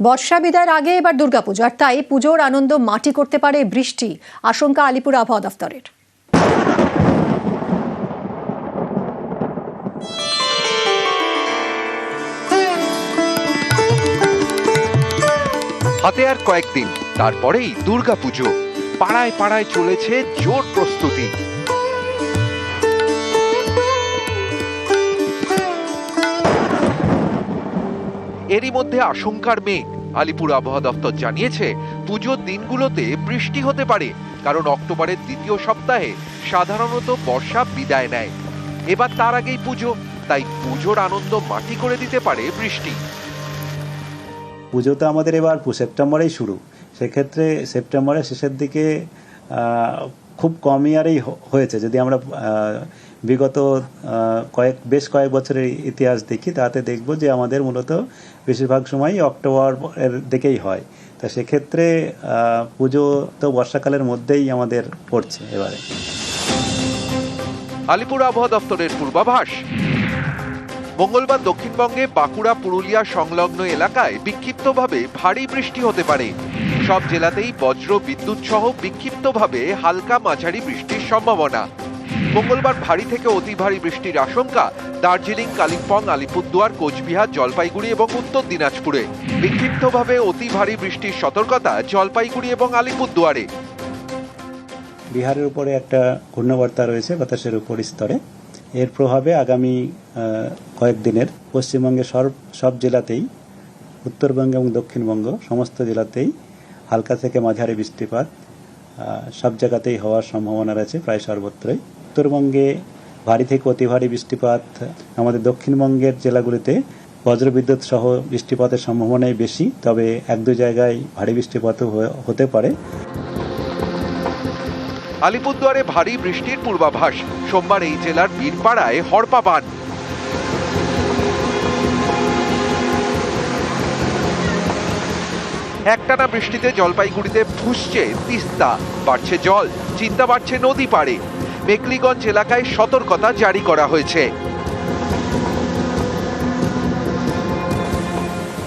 বর্ষা বিদায়ের আগে এবার দুর্গাপুজো, আর তাই পুজোর আনন্দ মাটি করতে পারে বৃষ্টি। আশঙ্কা আলিপুর আবহাওয়া দফতরের। হাতে আর কয়েকদিন, তারপরেই দুর্গাপুজো। পাড়ায় পাড়ায় চলেছে জোর প্রস্তুতি। এরই মধ্যে আশঙ্কার মেঘ। আলিপুর আবহাওয়া দপ্তর জানিয়েছে, পুজোর দিনগুলোতে বৃষ্টি হতে পারে, কারণ অক্টোবরের দ্বিতীয় সপ্তাহে সাধারণত বর্ষা বিদায় নেয়। এবার তার আগেই পুজো, তাই পুজোর আনন্দ মাটি করে দিতে পারে বৃষ্টি। পুজো তো আমাদের এবার সেপ্টেম্বরেই শুরু। সেক্ষেত্রে সেপ্টেম্বরের শেষের দিকে খুব কম ইয়ারেই হয়েছে। যদি আমরা বিগত কয়েক, বেশ কয়েক বছরের ইতিহাস দেখি, তাতে দেখব যে আমাদের মূলত বেশিরভাগ সময়ই অক্টোবর এর দিকেই হয়। তা সেক্ষেত্রে পুজো তো বর্ষাকালের মধ্যেই আমাদের পড়ছে এবারে। আলিপুর আবহাওয়া দপ্তরের পূর্বাভাস। মঙ্গলবার দক্ষিণবঙ্গে বাঁকুড়া, পুরুলিয়া সংলগ্ন এলাকায় বিক্ষিপ্তভাবে ভারী বৃষ্টি হতে পারে। সব জেলাতেই বজ্র বিদ্যুৎ সহ বিক্ষিপ্তভাবে হালকা মাঝারি বৃষ্টির সম্ভাবনা। মঙ্গলবার ভারী থেকে অতি ভারী বৃষ্টির আশঙ্কা। দার্জিলিং, কালিম্পং, আলিপুরদুয়ার, কোচবিহার, জলপাইগুড়ি এবং উত্তর দিনাজপুরে। বিক্ষিপ্তভাবে অতি ভারী বৃষ্টির সতর্কতা জলপাইগুড়ি এবং আলিপুরদুয়ারে। বিহারের উপরে একটা ঘূর্ণবার্তা রয়েছে বাতাসের উপর স্তরে এর প্রভাবে আগামী কয়েকদিনের পশ্চিমবঙ্গের সব সব জেলাতেই, উত্তরবঙ্গ এবং দক্ষিণবঙ্গ সমস্ত জেলাতেই হালকা থেকে মাঝারি বৃষ্টিপাত সব জায়গাতেই হওয়ার সম্ভাবনা রয়েছে, প্রায় সর্বত্রই। উত্তরবঙ্গে ভারী থেকে অতি ভারী বৃষ্টিপাত, আমাদের দক্ষিণবঙ্গের জেলাগুলিতে বজ্রবিদ্যুৎ সহ বৃষ্টিপাতের সম্ভাবনাই বেশি, তবে এক দু জায়গায় ভারী বৃষ্টিপাতও হতে পারে। আলিপুরদুয়ারে ভারী বৃষ্টির পূর্বাভাস। সোমবার এই জেলার বীরপাড়ায় হড়পা বান। একটানা বৃষ্টিতে জলপাইগুড়িতে ফুসছে তিস্তা। বাড়ছে জল, চিন্তা বাড়ছে নদী পাড়ে। মেকলিগঞ্জ এলাকায় সতর্কতা জারি করা হয়েছে।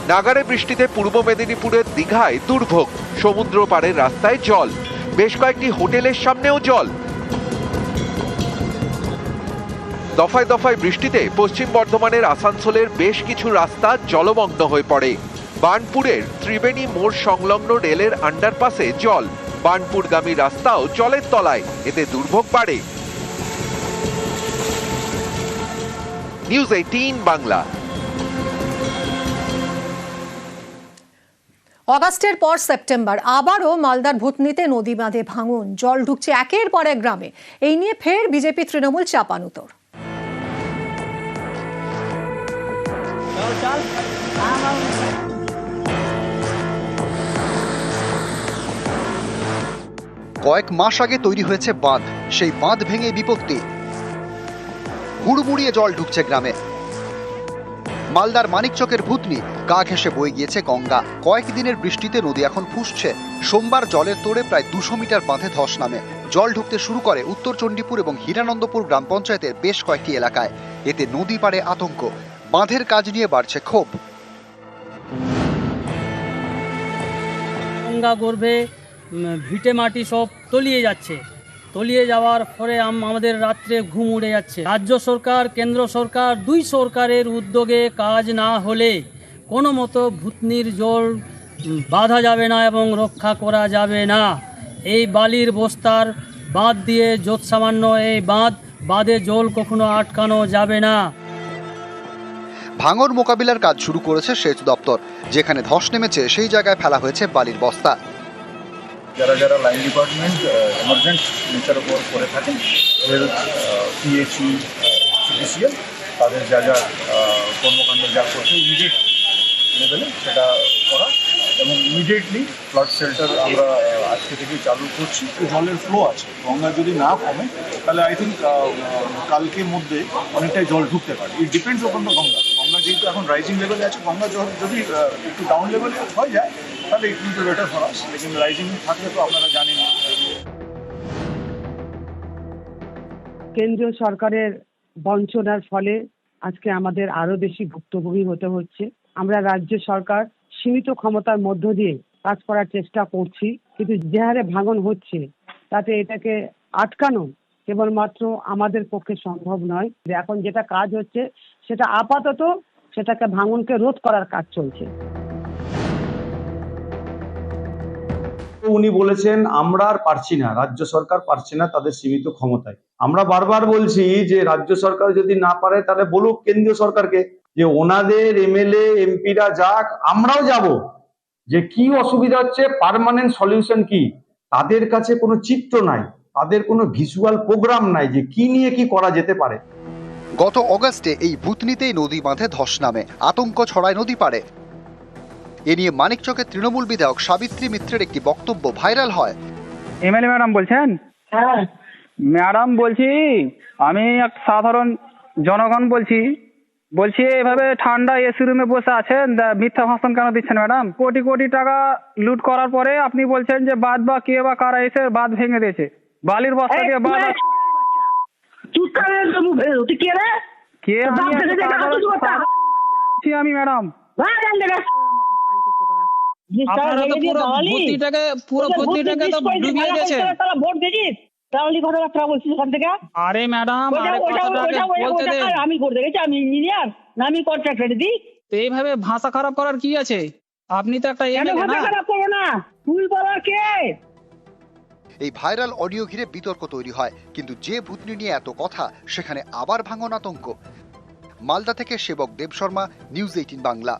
নাগারে বৃষ্টিতে পূর্ব মেদিনীপুরের দীঘায় দুর্ভোগ, সমুদ্র পাড়ের রাস্তায় জল, বেশ কয়েকটি হোটেলের সামনেও জল। দফায় দফায় বৃষ্টিতে পশ্চিম বর্ধমানের আসানসোলের বেশ কিছু রাস্তা জলমগ্ন হয়ে পড়ে। বার্নপুরের ত্রিবেণী মোড় সংলগ্ন রেলের আন্ডারপাসে জল। বার্নপুরগামী রাস্তাও জলের তলায়। এতে দুর্ভোগ বাড়ে। News eighteen Bangla. অগাস্টের পর সেপ্টেম্বর আবারও মালদার ভূতনিতে নদী বাঁধে ভাঙন জল ঢুকছে একের পর এক গ্রামে। এই নিয়ে ফের বিজেপি তৃণমূল চাপানুতর। কয়েক মাস আগে তৈরি হয়েছে বাঁধ। সেই বাঁধ ভেঙে বিপত্তি। হুড়মুড়িয়ে জল ঢুকছে গ্রামে। মালদার মানিকচকের ভূতনি, গা ঘেঁষে বয়ে গিয়েছে গঙ্গা। কয়েকদিনের বৃষ্টিতে নদী এখন ফুসছে। সোমবার জলের তোড়ে প্রায় দুশো মিটার বাঁধে ধস নামে। জল ঢুকতে শুরু করে উত্তর চণ্ডীপুর এবং হীরানন্দপুর গ্রাম পঞ্চায়েতের বেশ কয়েকটি এলাকায়। এতে নদী পাড়ে আতঙ্ক। বাঁধের কাজ নিয়ে বাড়ছে ক্ষোভ। গঙ্গা গর্ভে ভিটে মাটি সব তলিয়ে যাচ্ছে। তলিয়ে যাওয়ার পরে আম- আমাদের রাত্রে ঘুম উড়ে যাচ্ছে। রাজ্য সরকার, কেন্দ্র সরকার দুই সরকারের উদ্যোগে কাজ না হলে কোনো মতো ভূতনির জল বাঁধা যাবে না এবং রক্ষা করা যাবে না। এই বালির বস্তার বাঁধ দিয়ে যত সামান্য এই বাঁধ, বাঁধে জল কখনো আটকানো যাবে না। ভাঙর মোকাবিলার কাজ শুরু করেছে সেচ দপ্তর, যেখানে ধস নেমেছে সেই জায়গায় ফেলা হয়েছে বালির বস্তা। যারা যারা লাইন ডিপার্টমেন্ট এমার্জেন্ট নেচার উপর করে থাকেন ওদের পিএইচই সিপিসিএল তাদের যা যা কর্মকাণ্ড যা করছে ইমিডিয়েট লেভেলে সেটা করা। এবং ইমিডিয়েটলি ফ্লাড শেল্টার আমরা আজকে থেকেই চালু করছি। জলের ফ্লো আছে, গঙ্গা যদি না কমে, তাহলে আই থিঙ্ক কালকের মধ্যে অনেকটাই জল ঢুকতে পারে। It depends upon the Ganga. Ganga যেহেতু এখন রাইজিং লেভেলে আছে, গঙ্গা জল যদি একটু ডাউন লেভেলে হয়ে যায় তাহলে it will better for us লেকিন রাইজিং থাকলে তো আপনারা জানেন। কেন্দ্রীয় সরকারের বঞ্চনার ফলে আজকে আমাদের আরও বেশি ভুক্তভোগী হতে হচ্ছে। আমরা রাজ্য সরকার সীমিত ক্ষমতার মধ্য দিয়ে কাজ করার চেষ্টা করছি, কিন্তু যে হারে ভাঙন হচ্ছে, তাতে এটাকে আটকানো কেবলমাত্র আমাদের পক্ষে সম্ভব নয়। যে এখন যেটা কাজ হচ্ছে, সেটা আপাতত সেটাকে ভাঙনকে রোধ করার কাজ চলছে। উনি বলেছেন, আমরা আর পারছি না, রাজ্য সরকার পারছে না তাদের সীমিত ক্ষমতায়। আমরা বারবার বলছি যে, রাজ্য সরকার যদি না পারে, তাহলে বলুক কেন্দ্রীয় সরকারকে যে, ওনাদের এমএলএ, এমপিরা যাক, আমরাও যাব। যে, কি অসুবিধা হচ্ছে পার্মানেন্ট সলিউশন কি? তাদের কাছে কোনো চিত্র নাই, তাদের কোনো ভিজুয়াল প্রোগ্রাম নাই যে, কি নিয়ে কি করা যেতে পারে। গত অগস্টে এই বুতনিতেই নদী বাঁধে ধস নামে, আতঙ্ক ছড়ায় নদী পারে এ নিয়ে মানিকচকের তৃণমূল বিধায়ক সাবিত্রী মিত্রের একটি বক্তব্য ভাইরাল হয়। এমএলএ ম্যাডাম বলছেন? হ্যাঁ। ম্যাডাম বলছি আমি এক সাধারণ জনগণ বলছি বলছি এভাবে ঠান্ডা এসি রুমে বসে আছেন মিথ্যা ভাষণ কেন দিচ্ছেন ম্যাডাম? কোটি কোটি টাকা লুট করার পরে আপনি বলছেন যে বাদ বা কে বা কারা এসে বাদ ভেঙে দিয়েছে। বালির বস্তা দিয়ে বাদ কে আমি ম্যাডাম। ওইটা দেন আমি করে দেখেছি আমি ইঞ্জিনিয়ার আমি কন্ট্রাক্টর দিই। তো এইভাবে ভাষা খারাপ করার কি আছে? আপনি তো একটা খারাপ না? তুই বলার কে? এই ভাইরাল অডিও ঘিরে বিতর্ক তৈরি হয় কিন্তু যে ভূতনি নিয়ে এত কথা সেখানে আবার ভাঙন আতঙ্ক। মালদা থেকে সেবক দেব শর্মা নিউজ এইটিন বাংলা।